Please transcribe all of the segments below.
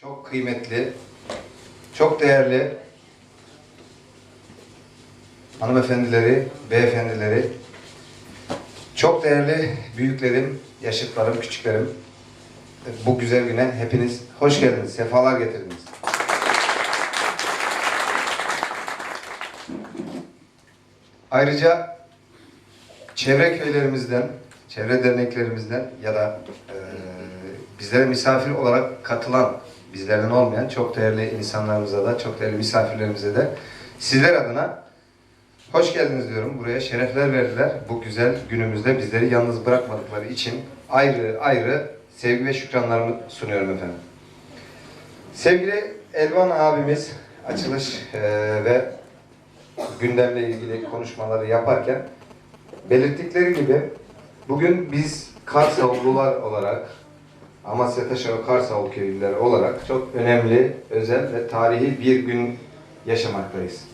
çok kıymetli, çok değerli hanımefendileri, beyefendileri, çok değerli büyüklerim, yaşıtlarım, küçüklerim, bu güzel güne hepiniz hoş geldiniz, sefalar getirdiniz. Ayrıca çevre köylerimizden, çevre derneklerimizden ya da e, bizlere misafir olarak katılan, bizlerden olmayan çok değerli insanlarımıza da, çok değerli misafirlerimize de sizler adına hoş geldiniz diyorum. Buraya şerefler verdiler. Bu güzel günümüzde bizleri yalnız bırakmadıkları için ayrı ayrı sevgi ve şükranlarımı sunuyorum efendim. Sevgili Elvan abimiz açılış e, ve gündemle ilgili konuşmaları yaparken belirttikleri gibi bugün biz Karsavlular olarak Amasya Taşova Karsavlu köylüleri olarak çok önemli, özel ve tarihi bir gün yaşamaktayız.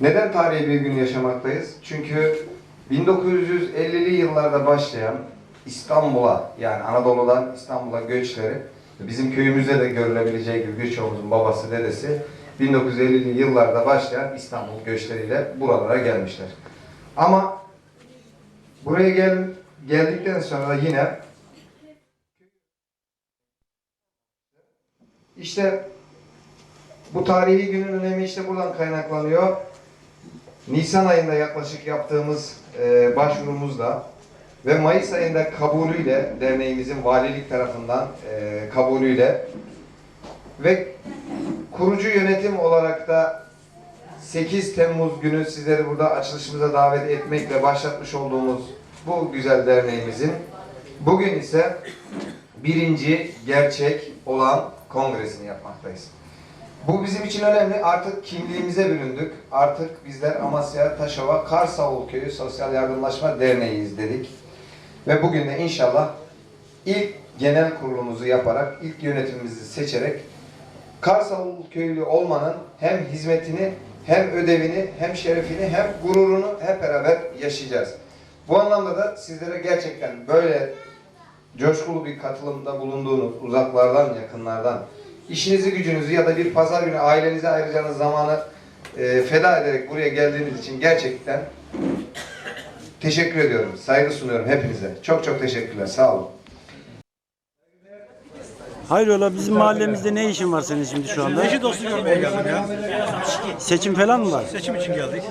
Neden tarihi bir gün yaşamaktayız? Çünkü 1950'li yıllarda başlayan İstanbul'a yani Anadolu'dan İstanbul'a göçleri bizim köyümüzde de görülebileceği gibi birçoğumuzun babası, dedesi 1950'li yıllarda başlayan İstanbul göçleriyle buralara gelmişler. Ama buraya gel, geldikten sonra yine işte bu tarihi günün önemi işte buradan kaynaklanıyor. Nisan ayında yaklaşık yaptığımız e, başvurumuzla ve Mayıs ayında kabulüyle derneğimizin valilik tarafından e, kabulüyle ve kurucu yönetim olarak da 8 Temmuz günü sizleri burada açılışımıza davet etmekle başlatmış olduğumuz bu güzel derneğimizin bugün ise birinci gerçek olan kongresini yapmaktayız. Bu bizim için önemli. Artık kimliğimize büründük. Artık bizler Amasya Taşova Karsavul Köyü Sosyal Yardımlaşma Derneği'yiz dedik. Ve bugün de inşallah ilk genel kurulumuzu yaparak, ilk yönetimimizi seçerek Karsavul köylü olmanın hem hizmetini, hem ödevini, hem şerefini, hem gururunu hep beraber yaşayacağız. Bu anlamda da sizlere gerçekten böyle coşkulu bir katılımda bulunduğunuz uzaklardan, yakınlardan, işinizi gücünüzü ya da bir pazar günü ailenize ayıracağınız zamanı e, feda ederek buraya geldiğiniz için gerçekten teşekkür ediyorum. Saygı sunuyorum hepinize. Çok çok teşekkürler. Sağ olun. Hayrola bizim mahallemizde ne işin var senin şimdi şu anda? Eşi dostu görmeye geldim ya. Seçim falan mı var? Seçim için geldik.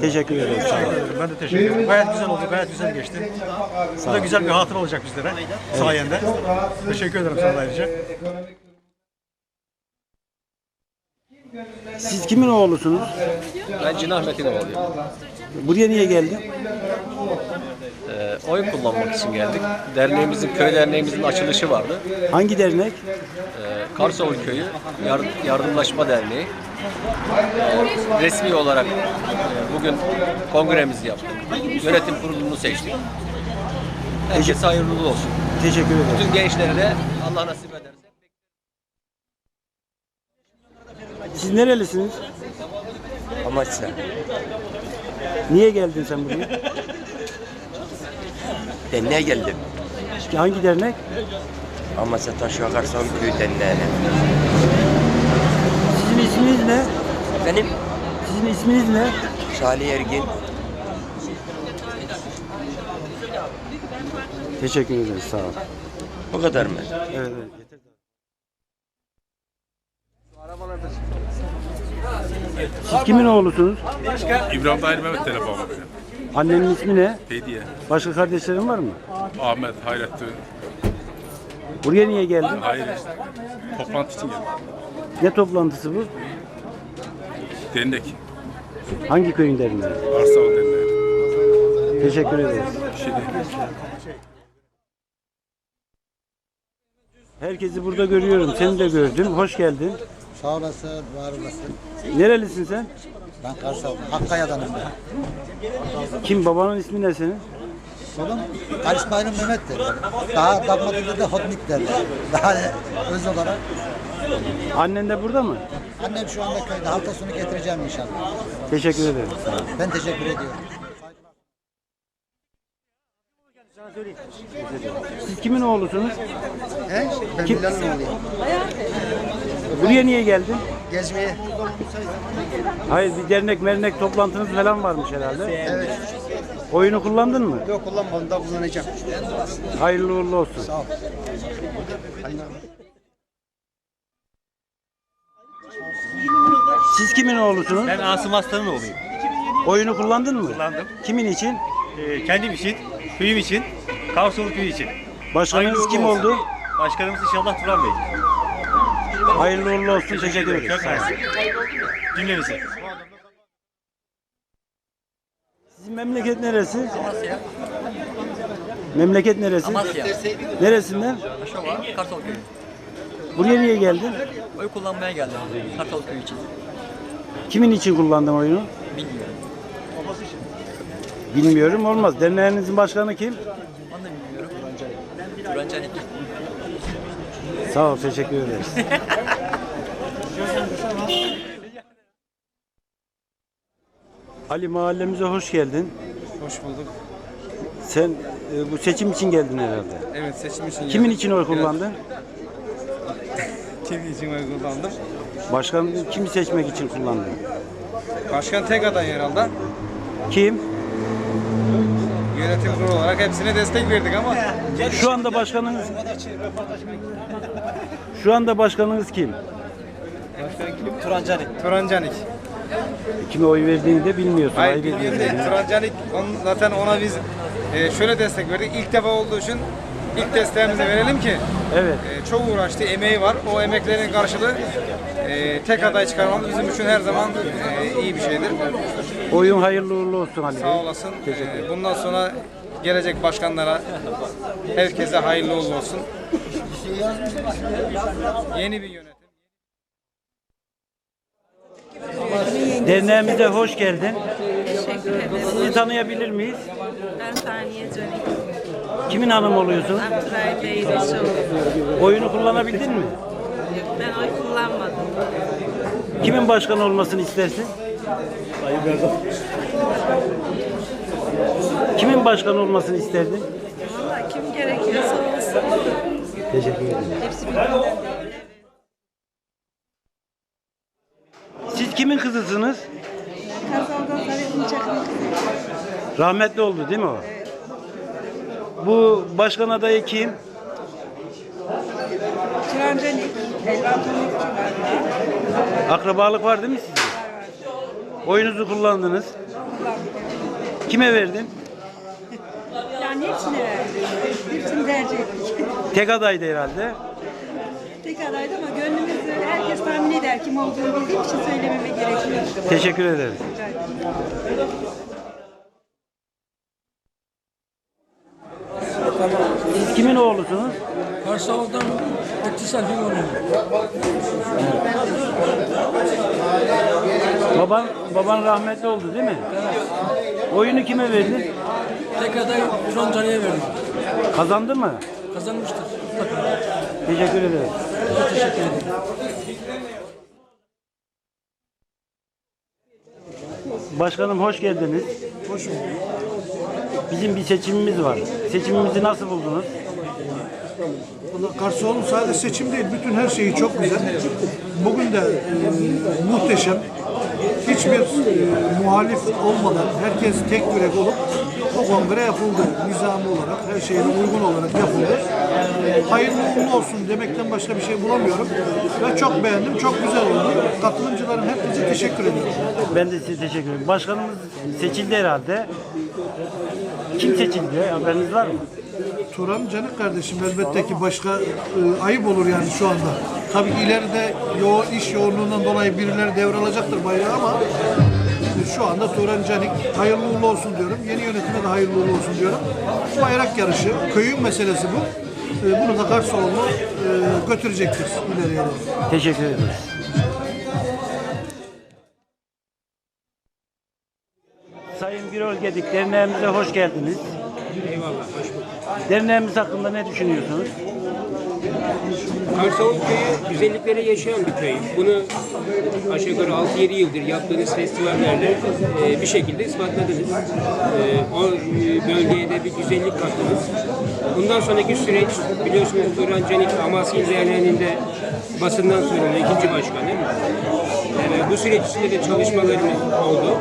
Teşekkür ederim. Sağ ol. Ben de teşekkür ederim. Gayet güzel oldu, gayet güzel geçti. Bu da güzel bir hatıra olacak bizlere sayende. Teşekkür ederim sana da ayrıca. Siz kimin oğlusunuz? Ben Cin Ahmet'in oğluyum. Buraya niye geldin? Ee, oy kullanmak için geldik. Derneğimizin, köy derneğimizin açılışı vardı. Hangi dernek? Ee, Karsavul Köyü Yar- Yardımlaşma Derneği. Ee, resmi olarak e, bugün kongremizi yaptık. Yönetim kurulunu seçtik. Herkese hayırlı uğurlu olsun. Teşekkür ederim. Bütün gençlere de Allah nasip ederse. Siz nerelisiniz? Amaçla. Niye geldin sen buraya? Derneğe geldim. Hangi dernek? Amasya Taşova Karsan Köy Derneği'ne. Sizin isminiz ne? Benim Sizin isminiz ne? Salih Ergin. Teşekkür ederiz. Sağ ol. Bu kadar mı? Evet, evet. Siz kimin oğlusunuz? İbrahim Tahir Mehmet telefonu benim. Annenin ismi ne? Hediye. Başka kardeşlerin var mı? Ahmet, Hayrettin, Buraya niye geldin? Hayri. Toplantı için geldim. Ne toplantısı bu? Dernek. Hangi köyün derneği? Arsavul Derneği. Teşekkür ederiz. Bir şey değil. Herkesi burada görüyorum. Seni de gördüm. Hoş geldin. Sağ olasın, var olasın. Nerelisin sen? Ben Karsal, Hakkaya'danım ben. Kim? Babanın ismi ne senin? Oğlum, Kalis Bayram Mehmet derler. Daha damadında da Hotnik derler. Daha öz olarak. Annen de burada mı? Annem şu anda köyde hafta sonu getireceğim inşallah. Teşekkür ederim. Ben teşekkür ediyorum. Siz kimin oğlusunuz? He? Ben Kim- Bilal'in oğluyum. Buraya niye geldin? Gezmeye. Hayır bir dernek mernek toplantınız falan varmış herhalde. Evet. Oyunu kullandın mı? Yok kullanmadım da kullanacağım. Hayırlı uğurlu olsun. Sağ ol. Siz kimin oğlusunuz? Ben Asım Aslan'ın oğluyum. Oyunu kullandın mı? Kullandım. Kimin için? Ee, kendim için, köyüm için, Kavsolu köyü için. Başkanınız Hayırlı kim uğurlu oldu? Başkanımız inşallah Turan Bey. Hayırlı uğurlu olsun. Teşekkür ederiz. Çok mersi. Cümlemize. Sizin memleket neresi? Memleket neresi? Amasya. Neresinden? Aşova, Kartal Köyü. Buraya niye geldin? Oy kullanmaya geldim Kartal Köyü için. Kimin için kullandın oyunu? Bilmiyorum. Bilmiyorum olmaz. Derneğinizin başkanı kim? Onu da bilmiyorum. Turan Canik. Sağ ol teşekkür ederiz. Ali mahallemize hoş geldin. Hoş bulduk. Sen e, bu seçim için geldin herhalde. Evet seçim için Kimin geldim. için oy kullandın? Kimin için oy kullandım? Başkan kimi seçmek için kullandın? Başkan tek aday herhalde. Kim? Yönetim kurulu olarak hepsine destek verdik ama Şu anda başkanınız Şu anda başkanınız kim? Turan Canik. Turan Canik. Kime oy verdiğini de bilmiyorsun. Hayır ayıp bilmiyorum değil. Turan Canik onun, zaten ona biz e, şöyle destek verdik. İlk defa olduğu için ilk desteğimizi verelim ki Evet. e, çok uğraştı, emeği var. O emeklerin karşılığı e, tek aday çıkarmamız bizim için her zaman e, iyi bir şeydir. Oyun hayırlı uğurlu olsun Ali Bey. Sağ olasın. E, bundan sonra gelecek başkanlara herkese hayırlı uğurlu olsun. Yeni bir yönetim. Derneğimize hoş geldin. Teşekkür ederim. Sizi tanıyabilir miyiz? Ben Saniye Canik. Kimin hanım oluyorsun? Abdülay Beyleşoğlu. Oyunu kullanabildin mi? Ben oy kullanmadım. Kimin başkan olmasını istersin? Kimin başkan olmasını isterdin? Valla kim gerekiyorsa olsun. Teşekkür ederim. Hepsi birbirinden. Siz kimin kızısınız? Rahmetli oldu değil mi o? Bu başkan adayı kim? Turan Canik. Elvan Tanıkçı var. Akrabalık var değil mi sizin? Oyunuzu kullandınız. Kime verdin? Yani. Hepsini tercih ettik. Tek adaydı herhalde. Tek adaydı ama gönlümüzde herkes tahmin eder kim olduğunu bildiğim için söylememe gerekiyor. Teşekkür ederiz. Rica ederim. Siz kimin oğlusunuz? Karsal'dan bir oluyor. Baban baban rahmetli oldu değil mi? Oyunu kime verdin? Tek aday Turan Canik'e verdim. Kazandı mı? Kazanmıştır. Teşekkür ederim. Teşekkür ederim. Başkanım hoş geldiniz. Hoş bulduk. Bizim bir seçimimiz var. Seçimimizi nasıl buldunuz? Valla Karsuoğlu sadece seçim değil, bütün her şeyi çok güzel. Bugün de e, muhteşem. Hiçbir e, muhalif olmadan herkes tek yürek olup o kongre yapıldı. Nizami olarak, her şeyine uygun olarak yapıldı. Hayırlı uğurlu olsun demekten başka bir şey bulamıyorum. Ve çok beğendim, çok güzel oldu. Katılımcıların hepinize teşekkür ediyorum. Ben de size teşekkür ederim. Başkanımız seçildi herhalde. Kim seçildi? Haberiniz var mı? Turan Canik kardeşim elbette ki başka e, ayıp olur yani şu anda. Tabii ileride yo iş yoğunluğundan dolayı birileri devralacaktır bayrağı ama e, şu anda Turan Canik hayırlı uğurlu olsun diyorum. Yeni yönetime de hayırlı uğurlu olsun diyorum. Bayrak yarışı, köyün meselesi bu. E, bunu da Karsoğlu e, götürecektir ileriye doğru. Teşekkür ederiz. Sayın Birol Gedik, derneğimize hoş geldiniz. Eyvallah, hoş bulduk. Derneğimiz hakkında ne düşünüyorsunuz? Karsavul köyü güzellikleri yaşayan bir köy. Bunu aşağı yukarı 6-7 yıldır yaptığınız festivallerde e, bir şekilde ispatladınız. E, o e, bölgeye de bir güzellik kattınız. Bundan sonraki süreç biliyorsunuz Duran Canik Amasya Derneği'nde basından sorumlu ikinci başkanı. E, bu süreç içinde de çalışmalarımız oldu.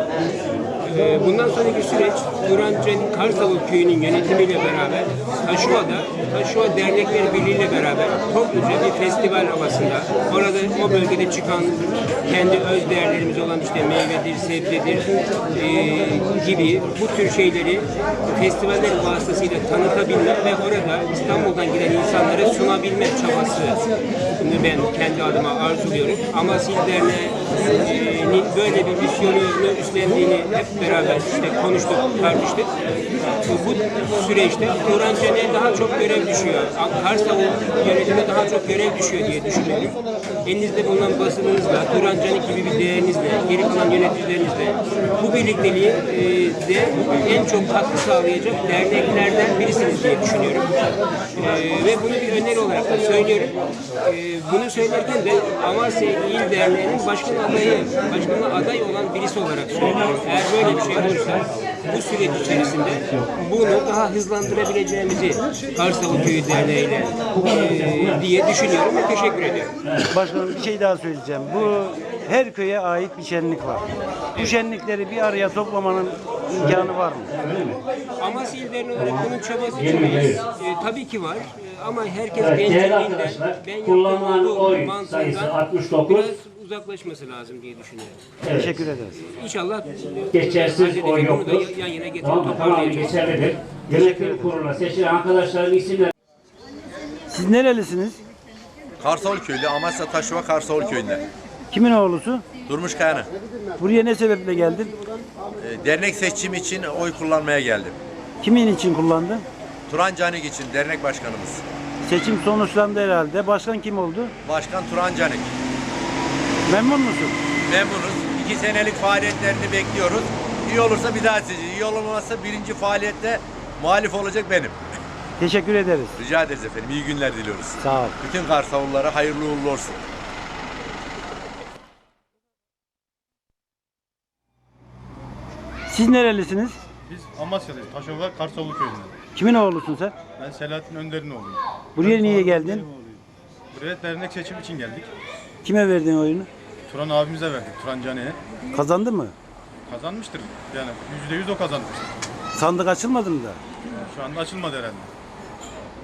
Ee, Bundan sonraki süreç Duran Canik Karsavul Köyü'nün yönetimiyle beraber Taşuva'da Taşuva Dernekleri Birliği ile beraber topluca bir festival havasında orada o bölgede çıkan kendi öz değerlerimiz olan işte meyvedir, sebzedir e, gibi bu tür şeyleri festivaller vasıtasıyla tanıtabilmek ve orada İstanbul'dan giden insanlara sunabilmek çabası ben kendi adıma arzuluyorum. Ama Sil Derneği'nin böyle bir misyonunu üstlendiğini hep beraber işte konuştuk, tartıştık. Bu süreçte Turan Cen'e daha çok görev düşüyor. Karsavul yönetimine daha çok görev düşüyor diye düşünüyorum. Elinizde bulunan basınınızla, Turan Canik gibi bir değerinizle, geri kalan yöneticilerinizle bu birlikteliği e, de en çok katkı sağlayacak derneklerden birisiniz diye düşünüyorum. E, ve bunu bir öneri olarak da söylüyorum. Bunu söylerken de Amasya İl Derneği'nin başkan adayı, başkanlığa aday olan birisi olarak söylüyorum. Eğer böyle bir şey olursa bu süreç içerisinde bunu daha hızlandırabileceğimizi Karsavul Köyü Derneği ile e, diye düşünüyorum ve teşekkür ediyorum. Başkanım bir şey daha söyleyeceğim. Bu her köye ait bir şenlik var. Bu şenlikleri bir araya toplamanın imkanı var mı? Amasya İl Derneği olarak bunun çabası içindeyiz. E, tabii ki var ama herkes bencilliğinden, ben yaptığım olduğu mantığından biraz uzaklaşması lazım diye düşünüyorum. Teşekkür ederiz. İnşallah Geçersiz oy yoktur. yan yana getirip Tamam, toparlayacağız. geçerlidir. Yönetim kuruluna seçilen arkadaşların isimleri Siz nerelisiniz? Karsavul köylü Amasya Taşova Karsavul köyünde. Kimin oğlusu? Durmuş Kayanı. Buraya ne sebeple geldin? Ee, dernek seçimi için oy kullanmaya geldim. Kimin için kullandın? Turan Canik için dernek başkanımız. Seçim sonuçlandı herhalde. Başkan kim oldu? Başkan Turan Canik. Memnun musun? Memnunuz. İki senelik faaliyetlerini bekliyoruz. İyi olursa bir daha seçeceğiz. İyi olmazsa birinci faaliyette muhalif olacak benim. Teşekkür ederiz. Rica ederiz efendim. İyi günler diliyoruz. Sağ ol. Bütün Karsavullara hayırlı uğurlu olsun. Siz nerelisiniz? Biz Amasya'dayız. Taşova Karsavulu köyünden. Kimin oğlusun sen? Ben Selahattin Önder'in oğluyum. Buraya niye geldin? Buraya dernek seçim için geldik. Kime verdin oyunu? Turan abimize verdik. Turan Cane'ye. Kazandı mı? Kazanmıştır. Yani yüzde yüz o kazanmıştır. Sandık açılmadı mı da? Şu anda açılmadı herhalde.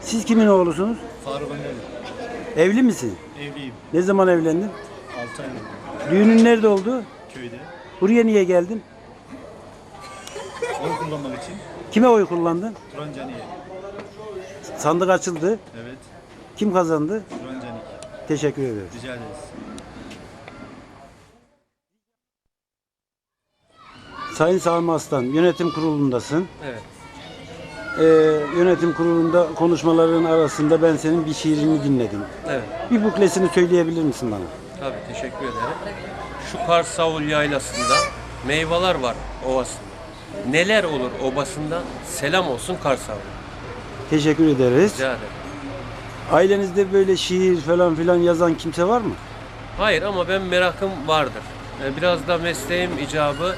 Siz kimin oğlusunuz? Faruk Önder. Evli misin? Evliyim. Ne zaman evlendin? 6 ay oldu. Düğünün nerede oldu? Köyde. Buraya niye geldin? Oy kullanmak için. Kime oy kullandın? Turan Cane'ye. Sandık açıldı. Evet. Kim kazandı? Turan Canik. Teşekkür ederiz. Rica ederiz. Sayın Sami Aslan, yönetim kurulundasın. Evet. Ee, yönetim kurulunda konuşmaların arasında ben senin bir şiirini dinledim. Evet. Bir buklesini söyleyebilir misin bana? Tabii teşekkür ederim. Şu Karsavul yaylasında meyveler var ovasında. Neler olur obasında selam olsun Karsavul. Teşekkür ederiz. Rica ederim. Ailenizde böyle şiir falan filan yazan kimse var mı? Hayır ama ben merakım vardır. Yani Biraz da mesleğim icabı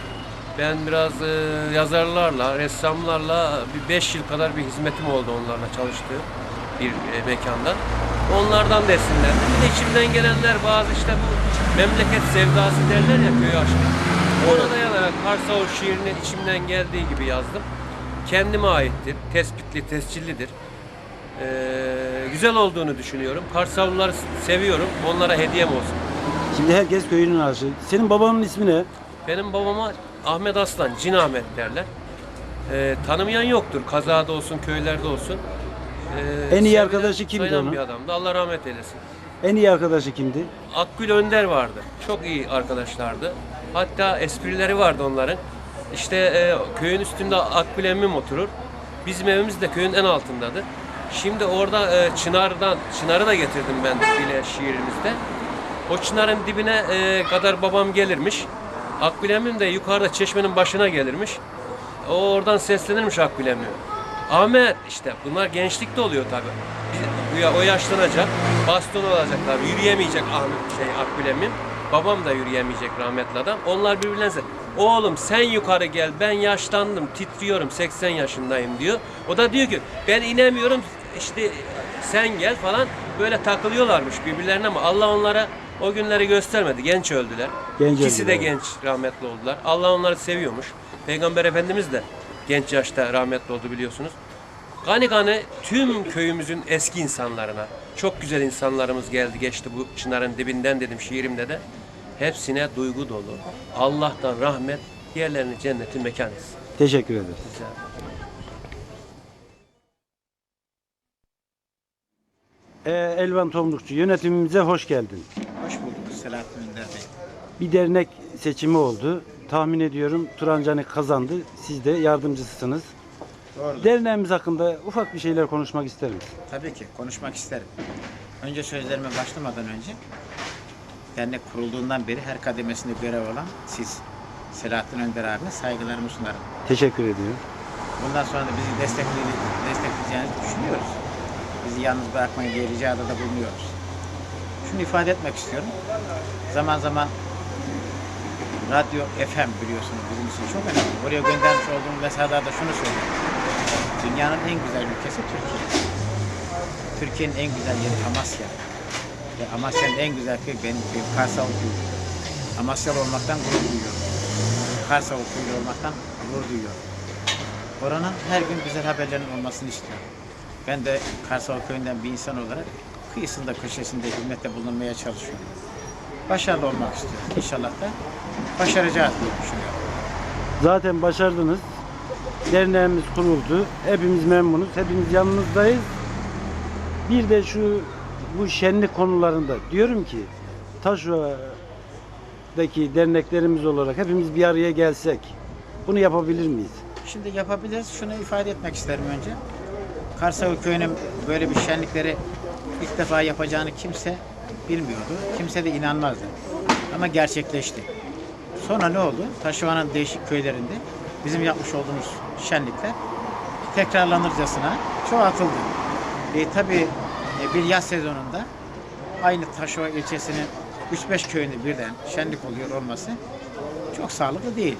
ben biraz e, yazarlarla, ressamlarla bir 5 yıl kadar bir hizmetim oldu onlarla çalıştığım bir e, mekanda. Onlardan da esinlendim. Bir de içimden gelenler bazı işte bu memleket sevdası derler ya köy aşkı. Ona dayanarak Karsavul şiirini içimden geldiği gibi yazdım. Kendime aittir, tespitli, tescillidir. Ee, güzel olduğunu düşünüyorum. Karsavulları seviyorum. Onlara hediyem olsun. Şimdi herkes köyünün aşığı. Senin babanın ismi ne? Benim babama Ahmet Aslan, Cin Ahmet derler. Ee, tanımayan yoktur. Kazada olsun, köylerde olsun. Ee, En iyi arkadaşı kimdi onun? bir adamdı. Allah rahmet eylesin. En iyi arkadaşı kimdi? Akgül Önder vardı. Çok iyi arkadaşlardı. Hatta esprileri vardı onların. İşte e, köyün üstünde Akgül emmim oturur. Bizim evimiz de köyün en altındadır. Şimdi orada e, Çınar'dan, Çınar'ı da getirdim ben bile şiirimizde. O Çınar'ın dibine e, kadar babam gelirmiş. Akgül emmim de yukarıda çeşmenin başına gelirmiş. O oradan seslenirmiş Akgül emmim. Ahmet işte bunlar gençlikte oluyor tabii. O yaşlanacak. Baston olacak tabii. Yürüyemeyecek Ahmet şey Akbilem'in. Babam da yürüyemeyecek rahmetli adam. Onlar birbirlerine Oğlum sen yukarı gel ben yaşlandım titriyorum 80 yaşındayım diyor. O da diyor ki ben inemiyorum işte sen gel falan böyle takılıyorlarmış birbirlerine ama Allah onlara o günleri göstermedi. Genç öldüler. Genç İkisi de öldüler. genç rahmetli oldular. Allah onları seviyormuş. Peygamber Efendimiz de genç yaşta rahmetli oldu biliyorsunuz. Gani gani tüm köyümüzün eski insanlarına, çok güzel insanlarımız geldi geçti bu çınarın dibinden dedim şiirimde de. Hepsine duygu dolu. Allah'tan rahmet, yerlerini cennetin mekan etsin. Teşekkür ederiz. Ee, Elvan Tomrukçu yönetimimize hoş geldin. Hoş bulduk Selahattin Önder Bey. Bir dernek seçimi oldu. Tahmin ediyorum Turancani kazandı. Siz de yardımcısınız. Doğru. Derneğimiz hakkında ufak bir şeyler konuşmak ister misin? Tabii ki konuşmak isterim. Önce sözlerime başlamadan önce dernek kurulduğundan beri her kademesinde görev olan siz Selahattin Önder abime saygılarımı sunarım. Teşekkür ediyorum. Bundan sonra da bizi destekleyeceğini, destekleyeceğinizi düşünüyoruz. Bizi yalnız bırakmayın diye ricada da bulunuyoruz. Şunu ifade etmek istiyorum. Zaman zaman Radyo FM biliyorsunuz bizim için çok önemli. Oraya göndermiş olduğum mesajlarda şunu söylüyorum. Dünyanın en güzel ülkesi Türkiye. Türkiye'nin en güzel yeri Amasya. Ve Amasya'nın en güzel köyü benim köyüm Karsal köyü. Amasyalı olmaktan gurur duyuyorum. Karsal köyü olmaktan gurur duyuyorum. Oranın her gün güzel haberlerin olmasını istiyorum. Ben de Karsal köyünden bir insan olarak kıyısında köşesinde hizmette bulunmaya çalışıyorum. Başarılı olmak istiyorum. İnşallah da başaracağız diye düşünüyorum. Zaten başardınız. Derneğimiz kuruldu. Hepimiz memnunuz. Hepimiz yanınızdayız. Bir de şu bu şenlik konularında diyorum ki Taşova'daki derneklerimiz olarak hepimiz bir araya gelsek bunu yapabilir miyiz? Şimdi yapabiliriz. Şunu ifade etmek isterim önce. Karsavur Köyü'nün böyle bir şenlikleri ilk defa yapacağını kimse bilmiyordu. Kimse de inanmazdı. Ama gerçekleşti. Sonra ne oldu? Taşova'nın değişik köylerinde bizim yapmış olduğumuz şenlikler tekrarlanırcasına çoğaltıldı. E, tabii bir yaz sezonunda aynı Taşova ilçesinin 3-5 köyünde birden şenlik oluyor olması çok sağlıklı değil.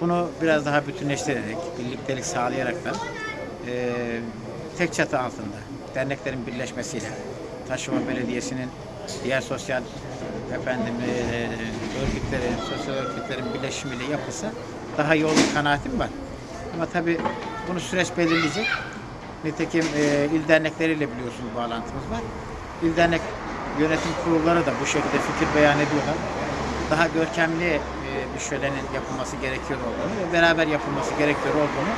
Bunu biraz daha bütünleştirerek, birliktelik sağlayarak da e, tek çatı altında derneklerin birleşmesiyle Taşova Belediyesi'nin diğer sosyal efendim e, örgütlerin, sosyal örgütlerin birleşimiyle yapılsa daha iyi olur kanaatim var. Ama tabii bunu süreç belirleyecek. Nitekim e, il dernekleriyle biliyorsunuz bağlantımız var. İl dernek yönetim kurulları da bu şekilde fikir beyan ediyorlar. Daha görkemli e, bir şölenin yapılması gerekiyor olduğunu ve beraber yapılması gerekiyor olduğunu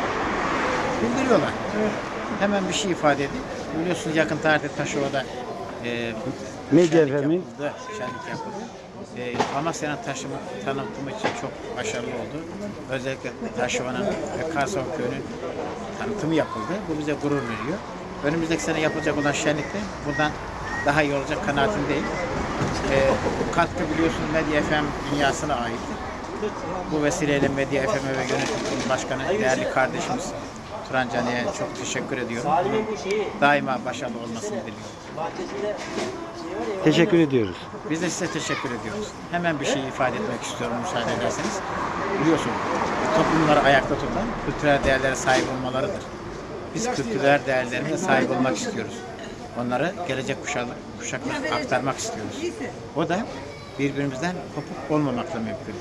bildiriyorlar. Hemen bir şey ifade edeyim. Biliyorsunuz yakın tarihte Taşova'da e, Medya efemi. yapıldı. Şenlik yapıldı. E, Amasya'nın taşımı, tanıtımı için çok başarılı oldu. Özellikle Taşova'nın ve Karsov köyünün tanıtımı yapıldı. Bu bize gurur veriyor. Önümüzdeki sene yapılacak olan şenlikte buradan daha iyi olacak kanaatindeyim. E, bu katkı biliyorsunuz Medya FM dünyasına ait. Bu vesileyle Medya FM ve Yönetim Kurulu Başkanı değerli kardeşimiz Turan Caner'e çok teşekkür ediyorum. Daima başarılı olmasını diliyorum. Teşekkür ediyoruz. Biz de size teşekkür ediyoruz. Hemen bir şey ifade etmek istiyorum müsaade ederseniz. Biliyorsun toplumları ayakta tutan kültürel değerlere sahip olmalarıdır. Biz kültürel değerlerine sahip olmak istiyoruz. Onları gelecek kuşak, kuşaklara aktarmak istiyoruz. O da birbirimizden kopuk olmamakla mümkün.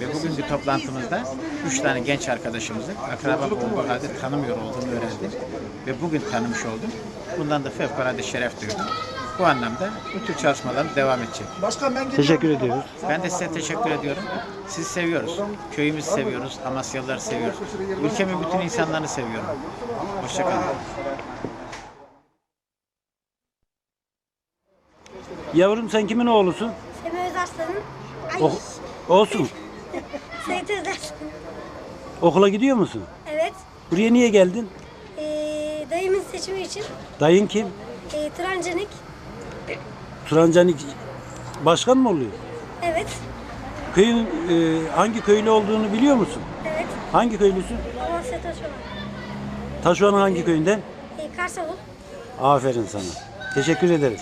Ve bugün bir toplantımızda üç tane genç arkadaşımızı akraba olduğu halde tanımıyor olduğunu öğrendim. Ve bugün tanımış oldum. Bundan da fevkalade şeref duydum. Bu anlamda bu tür çalışmalarımız devam edecek. Teşekkür ediyoruz. Ben de size teşekkür ediyorum. Sizi seviyoruz. Köyümüzü seviyoruz. Amasyalıları seviyoruz. Ülkemin bütün insanlarını seviyorum. Hoşçakalın. Yavrum sen kimin oğlusun? Semih Özarslan'ın Ok- olsun. Seyit Özarslan. Okula gidiyor musun? Evet. Buraya niye geldin? Ee, dayımın seçimi için Dayın kim? e, Trancınik. Turancani başkan mı oluyor? Evet. Köyün e, hangi köylü olduğunu biliyor musun? Evet. Hangi köylüsün? Amasya Taşova. Taşova'nın hangi köyünden? E, Karsavul. Aferin sana. Teşekkür ederiz.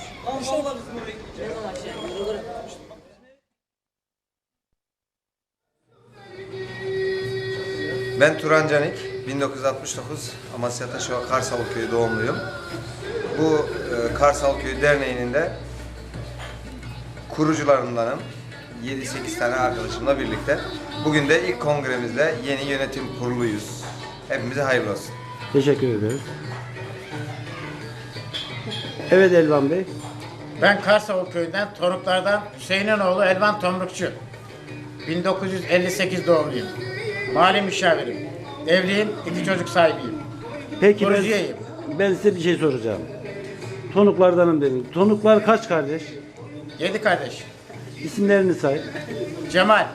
Ben Turan Canik, 1969 Amasya Taşova Karsal Köyü doğumluyum. Bu e, Karsal Köyü Derneği'nin de kurucularındanım. 7-8 tane arkadaşımla birlikte. Bugün de ilk kongremizde yeni yönetim kuruluyuz. Hepimize hayırlı olsun. Teşekkür ederiz. Evet Elvan Bey. Ben Karsavul köyünden Toruklardan Hüseyin'in oğlu Elvan Tomrukçu. 1958 doğumluyum. Mali müşavirim. Evliyim, iki çocuk sahibiyim. Peki ben, ben size bir şey soracağım. Tonuklardanım dedim. Tonuklar kaç kardeş? Yedi kardeş. İsimlerini say. Cemal,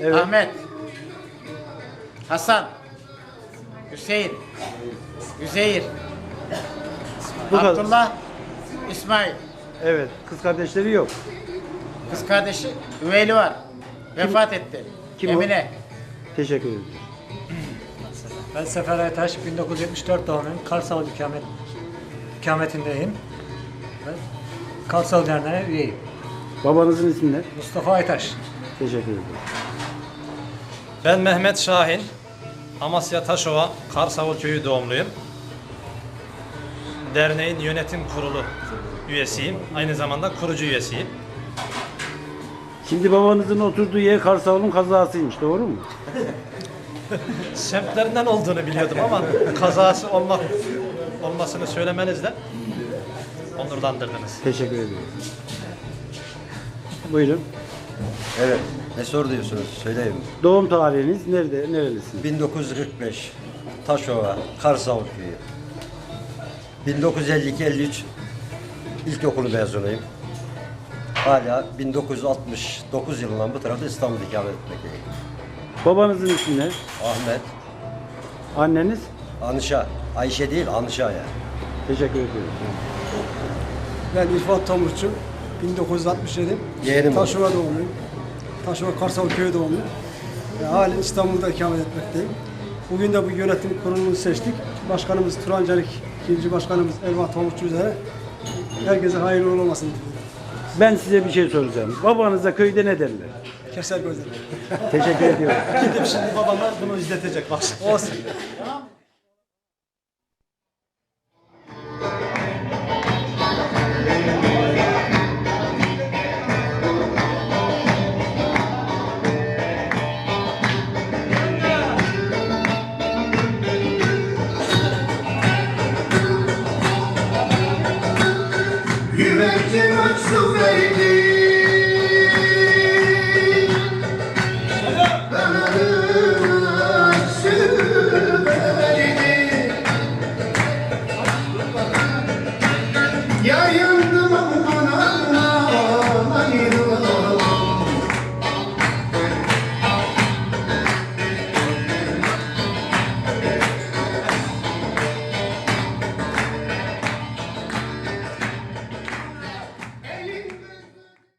Evet. Ahmet, Hasan, Hüseyin, Üzeyir, Bu kadar. Abdullah, İsmail. Evet. Kız kardeşleri yok. Kız kardeşi Üveyli var. Vefat etti. Kim o? Emine. Teşekkür ederim. Ben Sefer Aytaş, 1974 doğumluyum. Karsal ikamet, ikametindeyim. Ben Karsal Derneği'ne üyeyim. Babanızın ismi ne? Mustafa Aytaş. Teşekkür ederim. Ben Mehmet Şahin. Amasya Taşova Karsavul Köyü doğumluyum. Derneğin yönetim kurulu üyesiyim. Aynı zamanda kurucu üyesiyim. Şimdi babanızın oturduğu yer Karsavul'un kazasıymış. Doğru mu? Semtlerinden olduğunu biliyordum ama kazası olmak olmasını söylemenizle onurlandırdınız. Teşekkür ederim. Buyurun. Evet. Ne sor diyorsunuz? Söyleyeyim. Doğum tarihiniz nerede? Nerelisiniz? 1945 Taşova, Karsal köyü. 1952-53 ilkokulu mezunuyum. Hala 1969 yılından bu tarafta İstanbul'da ikamet etmekteyim. Babanızın ismi ne? Ahmet, Anneniz? Anışa, Ayşe değil Anışa ya. Teşekkür ediyorum. Ben İrfan Tomurcu, 1967. Yeğenim Taşova doğumluyum. Taşova Karsal köyü doğumluyum. Ve halen İstanbul'da ikamet etmekteyim. Bugün de bu yönetim kurulunu seçtik. Başkanımız Turan Canik, ikinci başkanımız Elvan Tomurcu üzere. Herkese hayırlı uğurlu olmasın diliyorum. Ben size bir şey soracağım. Babanıza köyde ne derler? Keser gözleri. Teşekkür ediyorum. Gidip şimdi babama bunu izletecek bak. Olsun.